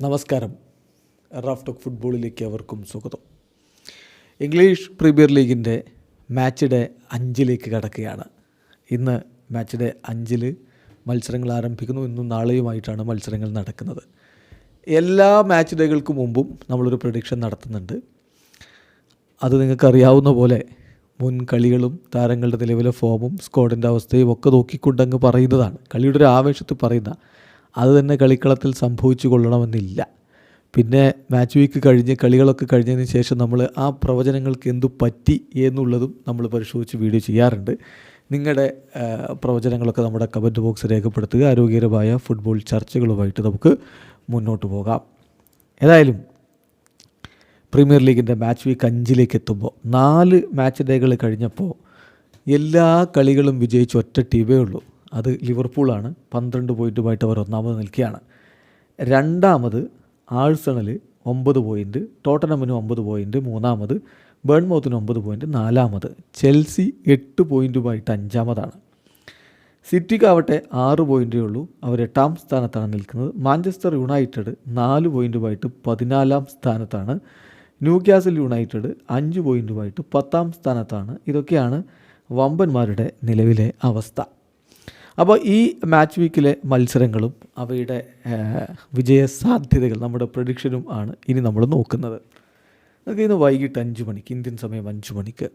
നമസ്കാരം. Raf talk ഫുട്ബോളിലേക്ക് അവർക്കും സ്വാഗതം. ഇംഗ്ലീഷ് പ്രീമിയർ ലീഗിന്റെ മാച്ച് ഡേ അഞ്ചിലേക്ക് കടക്കുകയാണ്. ഇന്ന് മാച്ച് ഡേ അഞ്ചിൽ മത്സരങ്ങൾ ആരംഭിക്കുന്നു. ഇന്നും നാളെയുമായിട്ടാണ് മത്സരങ്ങൾ നടക്കുന്നത്. എല്ലാ മാച്ച് ഡേകൾക്ക് മുമ്പും നമ്മളൊരു പ്രഡിക്ഷൻ നടത്തുന്നുണ്ട്. അത് നിങ്ങൾക്കറിയാവുന്ന പോലെ മുൻ കളികളും താരങ്ങളുടെ നിലവിലെ ഫോമും സ്ക്വാഡിന്റെ അവസ്ഥയും ഒക്കെ നോക്കിക്കൊണ്ടങ്ങ് പറയുന്നതാണ്. കളിയുടെ ഒരു ആവേശത്തിൽ പറയുന്ന അത് തന്നെ കളിക്കളത്തിൽ സംഭവിച്ചു കൊള്ളണമെന്നില്ല പിന്നെ മാച്ച് വീക്ക് കഴിഞ്ഞ് കളികളൊക്കെ കഴിഞ്ഞതിന് ശേഷം നമ്മൾ ആ പ്രവചനങ്ങൾക്ക് എന്തു പറ്റി എന്നുള്ളതും നമ്മൾ പരിശോധിച്ച് വീഡിയോ ചെയ്യാറുണ്ട്. നിങ്ങളുടെ പ്രവചനങ്ങളൊക്കെ നമ്മുടെ കമന്റ് ബോക്സ് രേഖപ്പെടുത്തുക. ആരോഗ്യകരമായ ഫുട്ബോൾ ചർച്ചകളുമായിട്ട് നമുക്ക് മുന്നോട്ട് പോകാം. ഏതായാലും പ്രീമിയർ ലീഗിന്റെ മാച്ച് വീക്ക് അഞ്ചിലേക്ക് എത്തുമ്പോൾ നാല് മാച്ച് ഡേകൾ കഴിഞ്ഞപ്പോൾ എല്ലാ കളികളും വിജയിച്ച ഒറ്റ ടീമേ ഉള്ളൂ. അത് ലിവർപൂളാണ്. പന്ത്രണ്ട് പോയിന്റുമായിട്ട് അവർ ഒന്നാമത് നിൽക്കുകയാണ്. രണ്ടാമത് ആഴ്സണൽ ഒമ്പത് പോയിന്റ് ടോട്ടനമിന് ഒമ്പത് പോയിന്റ് മൂന്നാമത് ബേൺമൗത്തിന് ഒമ്പത് പോയിന്റ് നാലാമത് ചെൽസി എട്ട് പോയിന്റുമായിട്ട് അഞ്ചാമതാണ്. സിറ്റിക്കാവട്ടെ ആറ് പോയിന്റേ ഉള്ളൂ. അവർ എട്ടാം സ്ഥാനത്താണ് നിൽക്കുന്നത്. മാഞ്ചസ്റ്റർ യുണൈറ്റഡ് നാല് പോയിന്റുമായിട്ട് പതിനാലാം സ്ഥാനത്താണ്. ന്യൂക്യാസിൽ യുണൈറ്റഡ് അഞ്ച് പോയിന്റുമായിട്ട് പത്താം സ്ഥാനത്താണ്. ഇതൊക്കെയാണ് വമ്പന്മാരുടെ നിലവിലെ അവസ്ഥ. അപ്പോൾ ഈ മാച്ച് വീക്കിലെ മത്സരങ്ങളും അവയുടെ വിജയ സാധ്യതകൾ നമ്മുടെ പ്രഡിക്ഷനും ആണ് ഇനി നമ്മൾ നോക്കുന്നത്. നമുക്ക് ഇന്ന് വൈകിട്ട് അഞ്ച് മണിക്ക് ഇന്ത്യൻ സമയം അഞ്ച് മണിക്ക്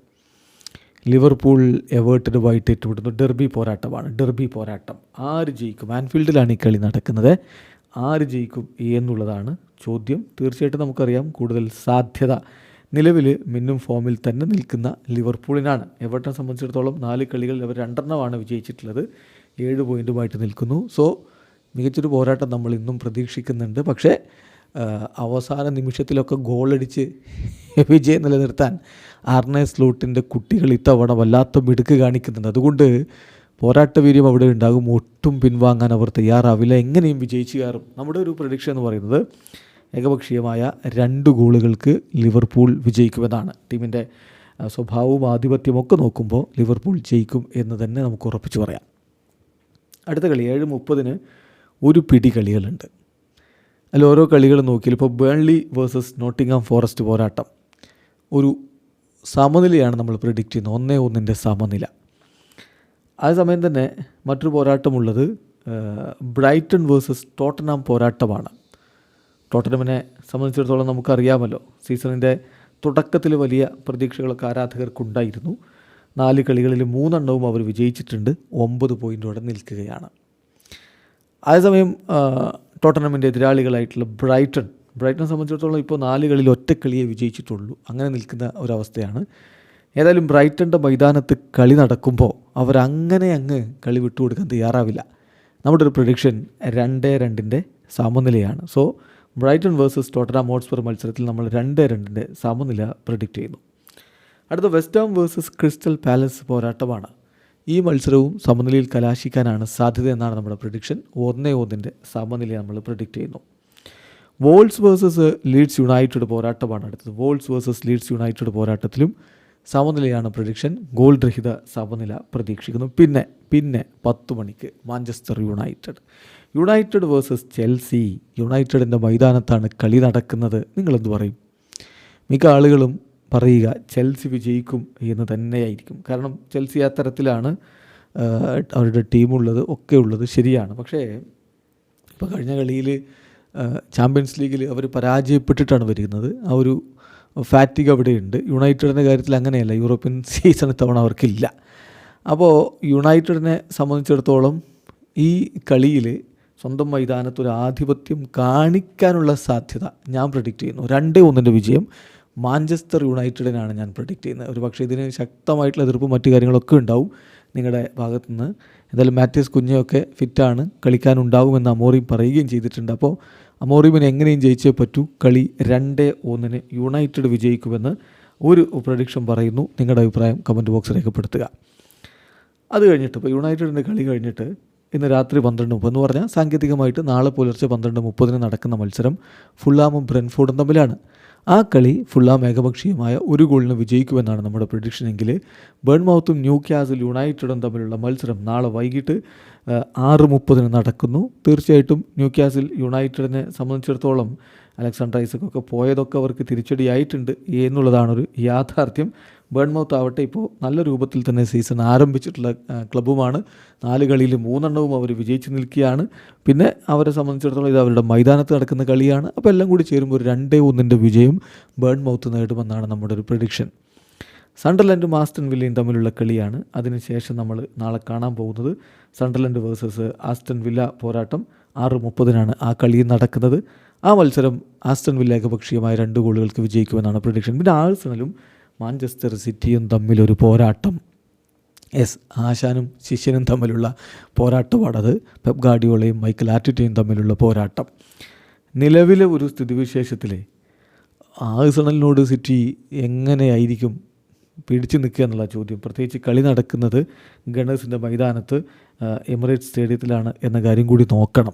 ലിവർപൂൾ എവേർട്ടഡുമായിട്ട് ഏറ്റുമുട്ടുന്നു. ഡെർബി പോരാട്ടമാണ്. ഡെർബി പോരാട്ടം. ആര് ജയിക്കും? ആൻഫീൽഡിലാണ് ഈ കളി നടക്കുന്നത്. ആര് ജയിക്കും എന്നുള്ളതാണ് ചോദ്യം. തീർച്ചയായിട്ടും നമുക്കറിയാം കൂടുതൽ സാധ്യത. നിലവിൽ മിന്നും ഫോമിൽ തന്നെ നിൽക്കുന്ന ലിവർപൂളിനാണ് എവർട്ടനെ സംബന്ധിച്ചിടത്തോളം നാല് കളികളിൽ അവർ രണ്ടെണ്ണമാണ് വിജയിച്ചിട്ടുള്ളത്. ഏഴ് പോയിന്റുമായിട്ട് നിൽക്കുന്നു. സോ മികച്ചൊരു പോരാട്ടം നമ്മൾ ഇന്നും പ്രതീക്ഷിക്കുന്നുണ്ട്. പക്ഷേ അവസാന നിമിഷത്തിലൊക്കെ ഗോളടിച്ച് വിജയം നിലനിർത്താൻ ആർണെ സ്ലൂട്ടിന്റെ കുട്ടികൾ ഇത്തവണ വല്ലാത്ത മിടുക്ക് കാണിക്കുന്നുണ്ട്. അതുകൊണ്ട് പോരാട്ടവീര്യം അവിടെ ഉണ്ടാകും. ഒട്ടും പിൻവാങ്ങാൻ അവർ തയ്യാറാവില്ല. എങ്ങനെയും വിജയിച്ചു കയറും. നമ്മുടെ ഒരു പ്രഡിക്ഷൻ എന്ന് പറയുന്നത് ഏകപക്ഷീയമായ രണ്ട് ഗോളുകൾക്ക് ലിവർപൂൾ വിജയിക്കുമെന്നാണ്. ടീമിന്റെ സ്വഭാവവും ആധിപത്യമൊക്കെ നോക്കുമ്പോൾ ലിവർപൂൾ ജയിക്കും എന്ന് തന്നെ നമുക്ക് ഉറപ്പിച്ച് പറയാം. അടുത്ത കളി ഏഴ് മുപ്പതിന് ഒരു പിടി കളികളുണ്ട്. അതിൽ ഓരോ കളികൾ നോക്കിയാൽ ഇപ്പോൾ ബേൺലി വേഴ്സസ് നോട്ടിങ്ഹാം ഫോറസ്റ്റ് പോരാട്ടം. ഒരു സമനിലയാണ് നമ്മൾ പ്രിഡിക്റ്റ് ചെയ്യുന്നത്. ഒന്നേ ഒന്നിന്റെ സമനില. അതേസമയം തന്നെ മറ്റൊരു പോരാട്ടമുള്ളത് ബ്രൈറ്റൺ വേഴ്സസ് ടോട്ടനാം പോരാട്ടമാണ്. ടോട്ടനമിനെ സംബന്ധിച്ചിടത്തോളം നമുക്കറിയാമല്ലോ സീസണിന്റെ തുടക്കത്തിൽ വലിയ പ്രതീക്ഷകളൊക്കെ ആരാധകർക്കുണ്ടായിരുന്നു. നാല് കളികളിൽ മൂന്നെണ്ണവും അവർ വിജയിച്ചിട്ടുണ്ട്. ഒമ്പത് പോയിന്റോടെ നിൽക്കുകയാണ്. അതേസമയം ടോട്ടനമിന്റെ എതിരാളികളായിട്ടുള്ള ബ്രൈറ്റൺ. ബ്രൈറ്റനെ സംബന്ധിച്ചിടത്തോളം ഇപ്പോൾ നാല് കളിയിൽ ഒറ്റ കളിയെ വിജയിച്ചിട്ടുള്ളൂ. അങ്ങനെ നിൽക്കുന്ന ഒരവസ്ഥയാണ്. ഏതായാലും ബ്രൈറ്റന്റെ മൈതാനത്ത് കളി നടക്കുമ്പോൾ അവരങ്ങനെ അങ്ങ് കളി വിട്ടുകൊടുക്കാൻ തയ്യാറാവില്ല. നമ്മുടെ ഒരു പ്രൊഡിക്ഷൻ രണ്ട് രണ്ടിന്റെ സമനിലയാണ്. So Brighton versus Tottenham Hotspur മത്സരത്തിൽ നമ്മൾ രണ്ട് രണ്ടിന്റെ സമനില പ്രഡിക്റ്റ് ചെയ്യുന്നു. അടുത്ത വെസ്റ്റ് വേഴ്സസ് ക്രിസ്റ്റൽ പാലസ് പോരാട്ടമാണ്. ഈ മത്സരവും സമനിലയിൽ കലാശിക്കാനാണ് സാധ്യത എന്നാണ് നമ്മുടെ പ്രഡിക്ഷൻ ഒന്നേ ഒന്നിന്റെ സമനില നമ്മൾ പ്രഡിക്റ്റ് ചെയ്യുന്നു. വോൾസ് വേഴ്സസ് ലീഡ്സ് യുണൈറ്റഡ് പോരാട്ടമാണ് അടുത്തത്. വോൾസ് വേഴ്സസ് ലീഡ്സ് യുണൈറ്റഡ് പോരാട്ടത്തിലും സമനിലയാണ് പ്രഡിക്ഷൻ ഗോൾ രഹിത സമനില പ്രതീക്ഷിക്കുന്നു. പിന്നെ പിന്നെ പത്ത് മണിക്ക് Manchester United United versus Chelsea യുണൈറ്റഡിന്റെ മൈതാനത്താണ് കളി നടക്കുന്നത്. നിങ്ങളെന്ത് പറയും? മിക്ക ആളുകളും പറയുക ചെൽസി വിജയിക്കും എന്ന് തന്നെയായിരിക്കും. കാരണം ചെൽസി ആ തരത്തിലാണ് അവരുടെ ടീമുള്ളത് ഒക്കെ ഉള്ളത് ശരിയാണ്. പക്ഷേ ഇപ്പോൾ കഴിഞ്ഞ കളിയിൽ ചാമ്പ്യൻസ് ലീഗിൽ അവർ പരാജയപ്പെട്ടിട്ടാണ് വരുന്നത്. ആ ഒരു ഫാറ്റിക് അവിടെയുണ്ട്. യുണൈറ്റഡിന്റെ കാര്യത്തിൽ അങ്ങനെയല്ല. യൂറോപ്യൻ സീസൺ ഇത്തവണ അവർക്കില്ല. അപ്പോൾ യുണൈറ്റഡിനെ സംബന്ധിച്ചിടത്തോളം ഈ കളിയിൽ സ്വന്തം മൈതാനത്ത് ഒരു ആധിപത്യം കാണിക്കാനുള്ള സാധ്യത ഞാൻ പ്രഡിക്റ്റ് ചെയ്യുന്നു. രണ്ടേ ഒന്നിന്റെ വിജയം മാഞ്ചസ്റ്റർ യുണൈറ്റഡിനാണ് ഞാൻ പ്രൊഡിക്റ്റ് ചെയ്യുന്നത്. ഒരു പക്ഷേ ഇതിന് ശക്തമായിട്ടുള്ള എതിർപ്പും മറ്റു കാര്യങ്ങളൊക്കെ ഉണ്ടാവും നിങ്ങളുടെ ഭാഗത്തു നിന്ന് എന്തായാലും മാത്യൂസ് കുഞ്ഞൊക്കെ ഫിറ്റാണ് കളിക്കാനുണ്ടാവുമെന്ന് അമോറിയും പറയുകയും ചെയ്തിട്ടുണ്ട്. അപ്പോൾ അമോറിമിന് എങ്ങനെയും ജയിച്ചേ പറ്റൂ. കളി രണ്ട് ഒന്നിന് യുണൈറ്റഡ് വിജയിക്കുമെന്ന് ഒരു പ്രഡിക്ഷൻ പറയുന്നു. നിങ്ങളുടെ അഭിപ്രായം കമന്റ് ബോക്സ് രേഖപ്പെടുത്തുക. അത് കഴിഞ്ഞിട്ട് ഇപ്പോൾ യുണൈറ്റഡിന്റെ കളി കഴിഞ്ഞിട്ട് ഇന്ന് രാത്രി പന്ത്രണ്ട് മുപ്പത് എന്ന് പറഞ്ഞാൽ സാങ്കേതികമായിട്ട് നാളെ പുലർച്ചെ പന്ത്രണ്ട് മുപ്പതിന് നടക്കുന്ന മത്സരം ഫുള്ളാമും ബ്രെൻഫോർഡും തമ്മിലാണ്. ആ കളി ഫുള്ളാം ഏകപക്ഷീയമായ ഒരു ഗോളിന് വിജയിക്കുമെന്നാണ് നമ്മുടെ പ്രഡിക്ഷനെങ്കിൽ ബേൺമൗത്തും ന്യൂ ക്യാസിൽ യുണൈറ്റഡും തമ്മിലുള്ള മത്സരം നാളെ വൈകിട്ട് ആറ് മുപ്പതിന് നടക്കുന്നു. തീർച്ചയായിട്ടും ന്യൂ ക്യാസിൽ യുണൈറ്റഡിനെ സംബന്ധിച്ചിടത്തോളം അലക്സാണ്ടർ ഐസക്കൊക്കെ പോയതൊക്കെ അവർക്ക് തിരിച്ചടിയായിട്ടുണ്ട് എന്നുള്ളതാണൊരു യാഥാർത്ഥ്യം. ബേൺമൗത്ത് ആവട്ടെ ഇപ്പോൾ നല്ല രൂപത്തിൽ തന്നെ സീസൺ ആരംഭിച്ചിട്ടുള്ള ക്ലബ്ബുമാണ് നാല് കളിയിൽ മൂന്നെണ്ണവും അവർ വിജയിച്ചു നിൽക്കുകയാണ്. പിന്നെ അവരെ സംബന്ധിച്ചിടത്തോളം ഇത് അവരുടെ മൈതാനത്ത് നടക്കുന്ന കളിയാണ്. അപ്പോൾ എല്ലാം കൂടി ചേരുമ്പോൾ ഒരു രണ്ടേ ഒന്നിന്റെ വിജയം ബേൺമൗത്ത് നേടുമെന്നാണ് നമ്മുടെ ഒരു പ്രഡിക്ഷൻ സണ്ടർലൻഡും ആസ്റ്റൺ വില്ലയും തമ്മിലുള്ള കളിയാണ്. അതിനുശേഷം നമ്മൾ നാളെ കാണാൻ പോകുന്നത് സണ്ടർലൻഡ് വേഴ്സസ് ആസ്റ്റൺ വില്ല പോരാട്ടം. ആറ് മുപ്പതിനാണ് ആ കളി നടക്കുന്നത്. ആ മത്സരം ആസ്റ്റൺ വില്ല ഏകപക്ഷീയമായ രണ്ട് ഗോളുകൾക്ക് വിജയിക്കുമെന്നാണ് പ്രഡിക്ഷൻ പിന്നെ ആഴ്സണലും മാഞ്ചസ്റ്റർ സിറ്റിയും തമ്മിലൊരു പോരാട്ടം. എസ് ആശാനും ശിഷ്യനും തമ്മിലുള്ള പോരാട്ടമാണത് പെപ് ഗാഡിയോളയും മൈക്കൽ ആറ്റിറ്റയും തമ്മിലുള്ള പോരാട്ടം. നിലവിലെ ഒരു സ്ഥിതിവിശേഷത്തിലെ ആഴ്സണലിനോട് സിറ്റി എങ്ങനെയായിരിക്കും പിടിച്ചു നിൽക്കുക എന്നുള്ള ചോദ്യം. പ്രത്യേകിച്ച് കളി നടക്കുന്നത് ഗണേഴ്സിന്റെ മൈതാനത്ത് എമിറേറ്റ് എമിറേറ്റ്സ് സ്റ്റേഡിയത്തിലാണ് എന്ന കാര്യം കൂടി നോക്കണം.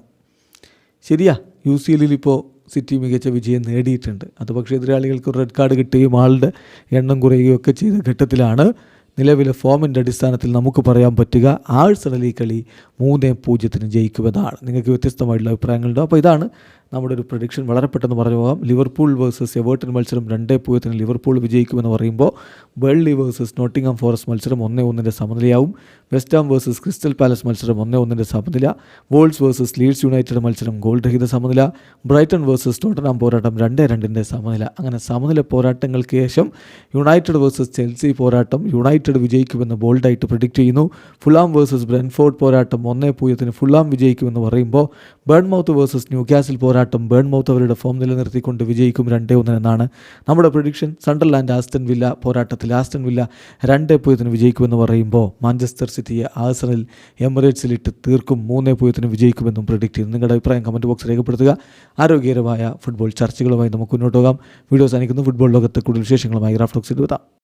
ശരിയാ യു സി എല്ലിൽ ഇപ്പോൾ സിറ്റി മികച്ച വിജയം നേടിയിട്ടുണ്ട്. അത് പക്ഷേ എതിരാളികൾക്ക് റെഡ് കാർഡ് കിട്ടുകയും ആളുടെ എണ്ണം കുറയുകയും ഒക്കെ ചെയ്ത ഘട്ടത്തിലാണ് നിലവിലെ ഫോമിന്റെ അടിസ്ഥാനത്തിൽ നമുക്ക് പറയാൻ പറ്റുക ആഴ്സണൽ ഈ കളി മൂന്ന് പൂജ്യത്തിന് ജയിക്കുമെന്നാണ്. നിങ്ങൾക്ക് വ്യത്യസ്തമായിട്ടുള്ള അഭിപ്രായങ്ങളുണ്ടോ. അപ്പോൾ ഇതാണ് നമ്മുടെ ഒരു പ്രഡിക്ഷൻ വളരെ പെട്ടെന്ന് പറഞ്ഞു പോകാം ലിവർപൂൾ വേഴ്സസ് എവേർട്ടൺ മത്സരം രണ്ടേ പൂജ്യത്തിന് ലിവർപൂൾ വിജയിക്കുമെന്ന് പറയുമ്പോൾ ബേൾലി വേഴ്സസ് നോട്ടിംഗ്ഹാം ഫോറസ്റ്റ് മത്സരം ഒന്നേ ഒന്നിന്റെ സമനിലയാവും. West Ham versus Crystal Palace മത്സരം ഒന്നേ ഒന്നിന്റെ സമനില. വോൾസ് വേഴ്സസ് ലീഡ്സ് യുണൈറ്റഡ് മത്സരം ഗോൾ രഹിത സമനില. ബ്രൈറ്റൺ വേഴ്സസ് ടോട്ടനാം പോരാട്ടം രണ്ടേ രണ്ടിന്റെ സമനില. അങ്ങനെ സമനില പോരാട്ടങ്ങൾക്ക് ശേഷം യുണൈറ്റഡ് വേഴ്സസ് ചെൽസി പോരാട്ടം യുണൈറ്റഡ് വിജയിക്കുമെന്ന് ബോൾഡായിട്ട് പ്രിഡിക്റ്റ് ചെയ്യുന്നു. ഫുള്ളാം വേഴ്സസ് ബ്രെൻഫോർഡ് പോരാട്ടം ഒന്നേ പൂജ്യത്തിന് ഫുള്ളാം വിജയിക്കുമെന്ന് പറയുമ്പോൾ ബേൺമൗത്ത് വേഴ്സസ് ന്യൂ ക്യാസിൽ പോരാട്ടം ബേൺമൗത്ത് അവരുടെ ഫോം നിലനിർത്തിക്കൊണ്ട് വിജയിക്കും രണ്ടേ ഒന്നിനെന്നാണ് നമ്മുടെ പ്രഡിക്ഷൻ സണ്ടർലാൻഡ് ആസ്റ്റൻ വില്ല പോരാട്ടത്തിൽ ആസ്റ്റൻ വില്ല രണ്ടേ പൂജ്യത്തിന് വിജയിക്കുമെന്ന് പറയുമ്പോൾ മാഞ്ചസ്റ്റർ സിറ്റിയെ ആഴ്സണൽ എമിറേറ്റ്സിലിട്ട് തീർക്കും മൂന്നേ പൂജ്യത്തിന് വിജയിക്കുമെന്നും പ്രഡിക്റ്റ് ചെയ്യുന്നു നിങ്ങളുടെ അഭിപ്രായം കമന്റ് ബോക്സ് രേഖപ്പെടുത്തുക. ആരോഗ്യകരമായ ഫുട്ബോൾ ചർച്ചകളുമായി നമുക്ക് മുന്നോട്ട് പോകാം. വീഡിയോസ് അനിക്കുന്നു ഫുട്ബോൾ ലോകത്ത് കൂടുതൽ വിശേഷങ്ങളുമായി ഗ്രാഫ്റ്റോക്സ് എത്താം